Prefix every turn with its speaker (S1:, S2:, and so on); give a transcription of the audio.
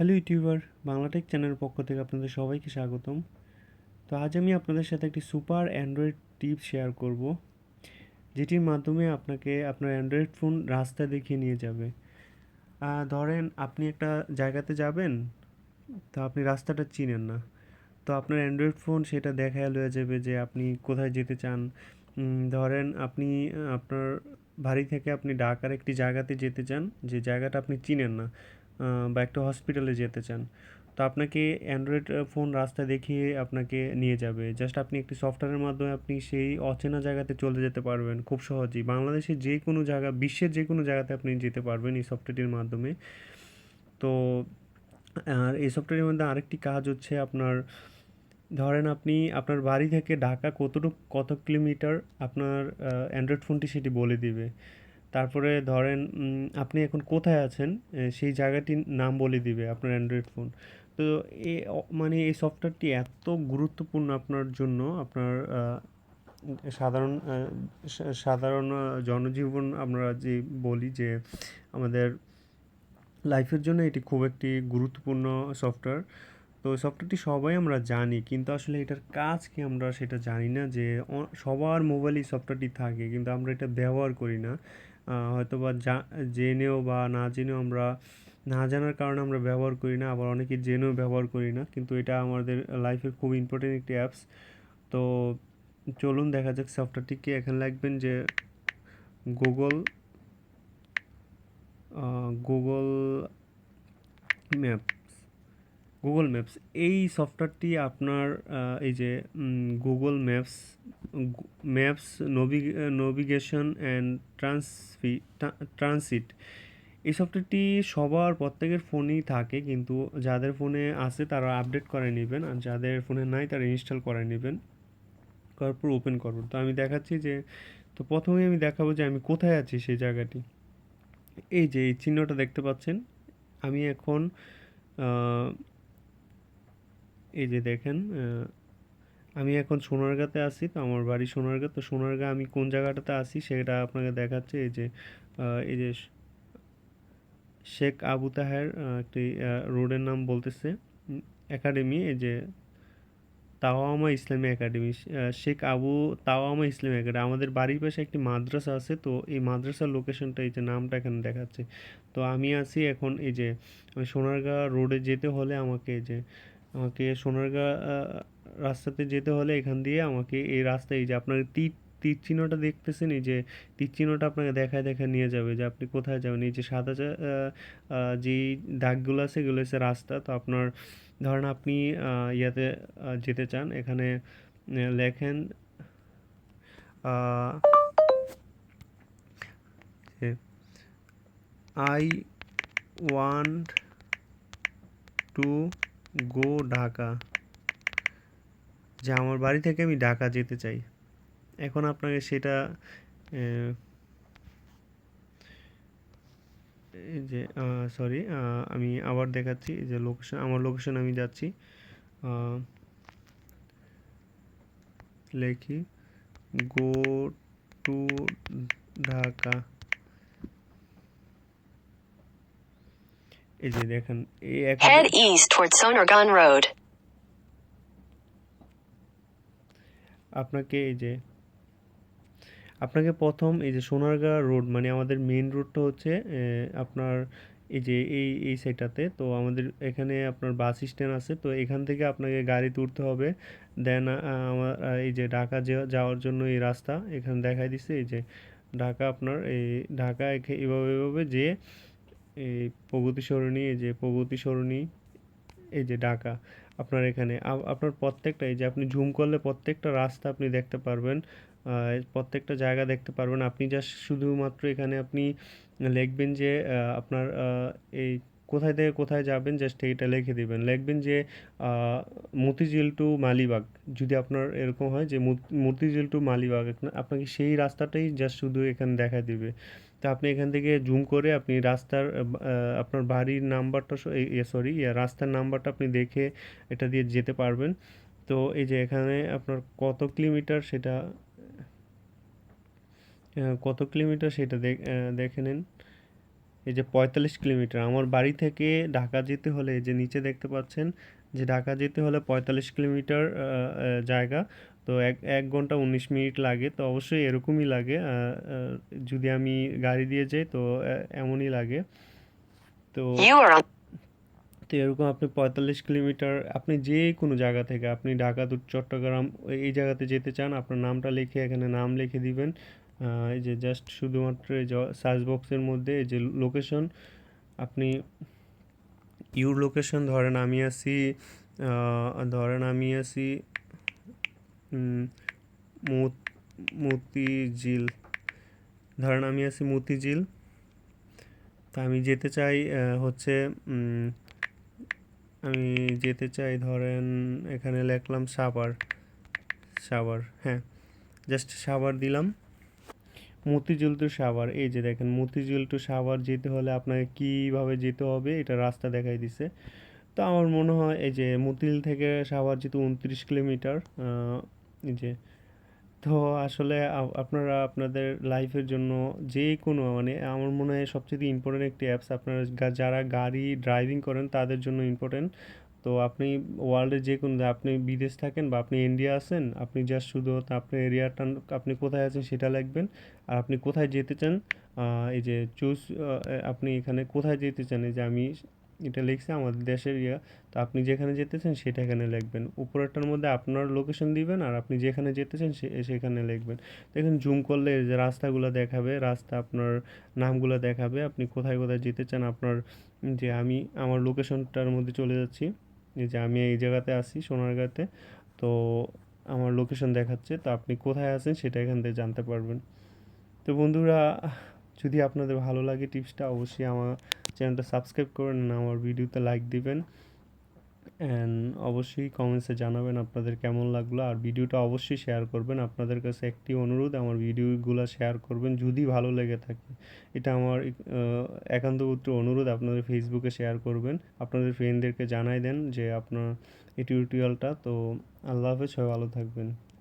S1: Hello YouTuber Bangla Tech চ্যানেলের পক্ষ থেকে আপনাদের সবাইকে স্বাগতম। তো আজ আমি আপনাদের সাথে একটি সুপার অ্যান্ড্রয়েড টিপ শেয়ার করব, যেটির মাধ্যমে আপনাকে আপনার অ্যান্ড্রয়েড ফোন রাস্তা দেখিয়ে নিয়ে যাবে। ধরেন আপনি একটা জায়গাতে যাবেন, তো আপনি রাস্তাটা চিনেন না। তো আপনার অ্যান্ড্রয়েড ফোন সেটা দেখায় লয়ে যাবে যে আপনি কোথায় যেতে চান। ধরেন আপনি, আপনার বাড়ি থেকে আপনি ঢাকার একটি জায়গাতে যেতে চান, যে জায়গাটা আপনি চিনেন না বা একটা হসপিটালে যেতে চান, তো আপনাকে অ্যান্ড্রয়েড ফোন রাস্তা দেখিয়ে আপনাকে নিয়ে যাবে। জাস্ট আপনি একটি সফটওয়্যারের মাধ্যমে আপনি সেই অচেনা জায়গাতে চলে যেতে পারবেন, খুব সহজেই। বাংলাদেশের যে কোনো জায়গা, বিশ্বের যে কোনো জায়গাতে আপনি যেতে পারবেন এই সফটওয়্যারটির মাধ্যমে। তো, আর এই সফটওয়্যারের মধ্যে আরেকটি কাজ হচ্ছে আপনার ধরেন আপনি আপনার বাড়ি থেকে ঢাকা কতটুকু, কত কিলোমিটার আপনার অ্যান্ড্রয়েড ফোনটি সেটি বলে দিবে। তারপরে ধরেন আপনি এখন কোথায় আছেন সেই জায়গাটির নাম বলে দিবে আপনার অ্যান্ড্রয়েড ফোন তো এ মানে এই সফটওয়্যারটি এত গুরুত্বপূর্ণ আপনার জন্য, আপনার সাধারণ সাধারণ জনজীবন আমরা যে বলি যে আমাদের লাইফের জন্য এটি খুব একটি গুরুত্বপূর্ণ সফটওয়্যার। তো সফটওয়্যারটি সবাই আমরা জানি, কিন্তু আসলে এটার কাজ কি আমরা সেটা জানি না যে সবার মোবাইলে সফটওয়্যারটি থাকে, কিন্তু আমরা এটা ব্যবহার করি না। হয়তো বা জেনেও বা না জেনেও আমরা, না জানার কারণে আমরা ব্যবহার করি না, আবার অনেকে জেনেও ব্যবহার করি না, কিন্তু এটা আমাদের লাইফের খুব ইম্পর্টেন্ট একটি অ্যাপস তো চলুন দেখা যাক সফটওয়্যারটি কি এখানে লিখবেন যে Google Google map Google maps এই সফটওয়্যারটি আপনার এই যে Google maps maps navigation and ট্রান্সফি transit এই সফটওয়্যারটি সবার প্রত্যেকের ফোনেই থাকে, কিন্তু যাদের ফোনে আছে তারা আপডেট করে নেবেন, আর যাদের ফোনে নাই তারা ইনস্টল করে নেবেন করার পর ওপেন করবেন। তো আমি দেখাচ্ছি যে, তো প্রথমেই আমি দেখাবো যে আমি কোথায় আছি সেই জায়গাটি। এই যে, এই চিহ্নটা দেখতে পাচ্ছেন? আমি এখন এই যে দেখেন আমি এখন সোনারগাঁতে আছি, তো আমার বাড়ি সোনারগাঁ তো সোনারগাঁ আমি কোন জায়গাটাতে আছি সেটা আপনাকে দেখাচ্ছে। এই যে এই যে শেখ আবু তাহের একটি রোডের নাম বলতেছে। একাডেমি, এই যে তাওয়ামা ইসলামী একাডেমি। শেখ আবু তাওয়ামা ইসলামী একাডেমি। আমাদের বাড়ির পাশে একটি মাদ্রাসা আছে, তো এই মাদ্রাসার লোকেশনটা এই যে নামটা এখানে দেখাচ্ছে। তো আমি আছি এখন এই যে সোনারগাঁ রোডে যেতে হলে আমাকে এই যে আমাকে সোনারগাঁ রাস্তাতে যেতে হলে এখান দিয়ে আমাকে এই রাস্তায় যে আপনার তীর তীর চিহ্নটা দেখতেছেন, এই যে তীর চিহ্নটা আপনাকে দেখায় দেখায় নিয়ে যাবে যে আপনি কোথায় যাবেন। এই যে সাদা যা- দাগগুলো আছে এগুলো হচ্ছে রাস্তা। তো আপনার ধরেন আপনি ইয়াতে যেতে চান, এখানে লেখেন I want to go Dhaka. যে আমার বাড়ি থেকে আমি ঢাকা যেতে চাই। এখন আপনাকে সেটা যে সরি আমি আবার দেখাচ্ছি যে লোকেশন আমার লোকেশন আমি যাচ্ছি। লেখি, গো টু ঢাকা। এই যে দেখেন এই
S2: Head east toward Sonargan Road.
S1: আপনাকে এই যে আপনাকে প্রথম এই যে সোনারগাঁ রোড মানে আমাদের মেইন রোডটা হচ্ছে আপনার এই যে এই এই সাইডটাতে তো আমাদের এখানে আপনার বাস স্ট্যান্ড আছে তো এখান থেকে আপনাকে গাড়ি তুলতে হবে দেন আমার এই যে ঢাকা যাওয়ার জন্য এই রাস্তা এখানে দেখাই দিছে এই যে ঢাকা আপনার এই ঢাকা এভাবে এভাবে যে এই প্রগতি সরণি, এই যে প্রগতি সরণি, এই যে ঢাকা, আপনার এখানে। আপনার প্রত্যেকটা, এই যে আপনি ঝুম করলে প্রত্যেকটা রাস্তা আপনি দেখতে পারবেন প্রত্যেকটা জায়গা দেখতে পারবেন। আপনি জাস্ট শুধুমাত্র এখানে আপনি লিখবেন যে আপনার এই কোথায় থেকে কোথায় যাবেন জাস্ট এইটা লিখে দিবেন। লিখবেন যে মতিঝিল টু মালিবাগ। যদি আপনার এরকম হয় যে মতিঝিল টু মালিবাগ, আপনা- আপনাকে সেই রাস্তাটাই জাস্ট শুধু এখানে দেখা দিবে। তো আপনি এখান থেকে জুম করে আপনি রাস্তার আপনার বাড়ির নাম্বারটা সরি রাস্তার নাম্বারটা আপনি দেখে এটা দিয়ে যেতে পারবেন। তো এই যে এখানে আপনার কত কিলোমিটার সেটা কত কিলোমিটার সেটা দেখে নিন। এই যে পঁয়তাল্লিশ কিলোমিটার আমার বাড়ি থেকে ঢাকা যেতে হলে যে নিচে দেখতে পাচ্ছেন যে ঢাকা যেতে হলে পঁয়তাল্লিশ কিলোমিটার জায়গা। তো এক এক ঘণ্টা উনিশ মিনিট লাগে তো অবশ্যই এরকমই লাগে। যদি আমি গাড়ি দিয়ে যাই তো এমনই লাগে। তো. তো এরকম আপনি পঁয়তাল্লিশ কিলোমিটার আপনি যে কোনো জায়গা থেকে আপনি ঢাকা তো চট্টগ্রাম এই জায়গাতে যেতে চান আপনার নামটা লিখে এখানে নাম লিখে দিবেন। এই যে জাস্ট শুধুমাত্র এই সার্চ বক্সের মধ্যে এই যে লোকেশন আপনি ইউর লোকেশন ধরেন আমি আহ, ধরেন আমি উম, মতিঝিল ধরেন আমি আছি মতিঝিল তা আমি যেতে চাই হচ্ছে আমি যেতে চাই ধরেন এখানে লিখলাম সাভার সাভার হ্যাঁ জাস্ট সাভার দিলাম। মতিঝিল টু সাভার। এই যে দেখেন, মতিঝিল টু সাভার যেতে হলে আপনাকে কীভাবে যেতে হবে এটা রাস্তা দেখাই দিছে। তো আমার মনে হয় এই যে মতিঝিল থেকে সাভার যেহেতু উনত্রিশ কিলোমিটার এই যে, তো আসলে আপনারা আপনাদের লাইফের জন্য যে কোনো মানে আমার মনে হয় সবচেয়ে ইম্পর্টেন্ট একটি অ্যাপস আপনারা যারা গাড়ি ড্রাইভিং করেন তাদের জন্য ইম্পর্টেন্ট তো আপনি ওয়ার্ল্ডের যে কোনো আপনি বিদেশ থাকেন বা আপনি ইন্ডিয়া আছেন আপনি জাস্ট শুধু আপনার এরিয়াটা আপনি কোথায় আছেন সেটা লিখবেন। আর আপনি কোথায় যেতে চান এই যে চুজ আপনি এখানে কোথায় যেতে চান, এই যে আমি এটা লিখছি আমাদের দেশের ইয়া, তো আপনি যেখানে যেতে চান সেটা এখানে লিখবেন। উপরেরটার মধ্যে আপনার লোকেশন দিবেন আর আপনি যেখানে যেতে চান সেখানে লিখবেন। দেখেন জুম করলে যে রাস্তাগুলো দেখাবে, রাস্তা আপনার নামগুলো দেখাবে, আপনি কোথায় কোথায় যেতে চান, আপনার যে আমি, আমার লোকেশনটার মধ্যে চলে যাচ্ছি। যে আমি এই জায়গাতে আছি সোনারগাঁতে তো আমার লোকেশন দেখাচ্ছে, তো আপনি কোথায় আছেন সেটা এখান থেকে জানতে পারবেন। তো বন্ধুরা, যদি আপনাদের ভালো লাগে টিপসটা, অবশ্যই আমার চ্যানেলটা সাবস্ক্রাইব করেন আমার ভিডিওতে লাইক দিবেন। অ্যান্ড অবশ্যই কমেন্টসে জানাবেন আপনাদের কেমন লাগল। আর ভিডিওটা অবশ্যই শেয়ার করবেন। আপনাদের কাছে একটি অনুরোধ, আমার ভিডিওগুলো শেয়ার করবেন যদি ভালো লেগে থাকে। এটা আমার একান্ত একান্তপুত্র অনুরোধ, আপনাদের ফেসবুকে শেয়ার করবেন। আপনাদের ফ্রেন্ডদেরকে জানাই দেন যে আপনার এই টিউটোরিয়ালটা তো আল্লাহ হাফেজ, সবাই ভালো থাকবেন।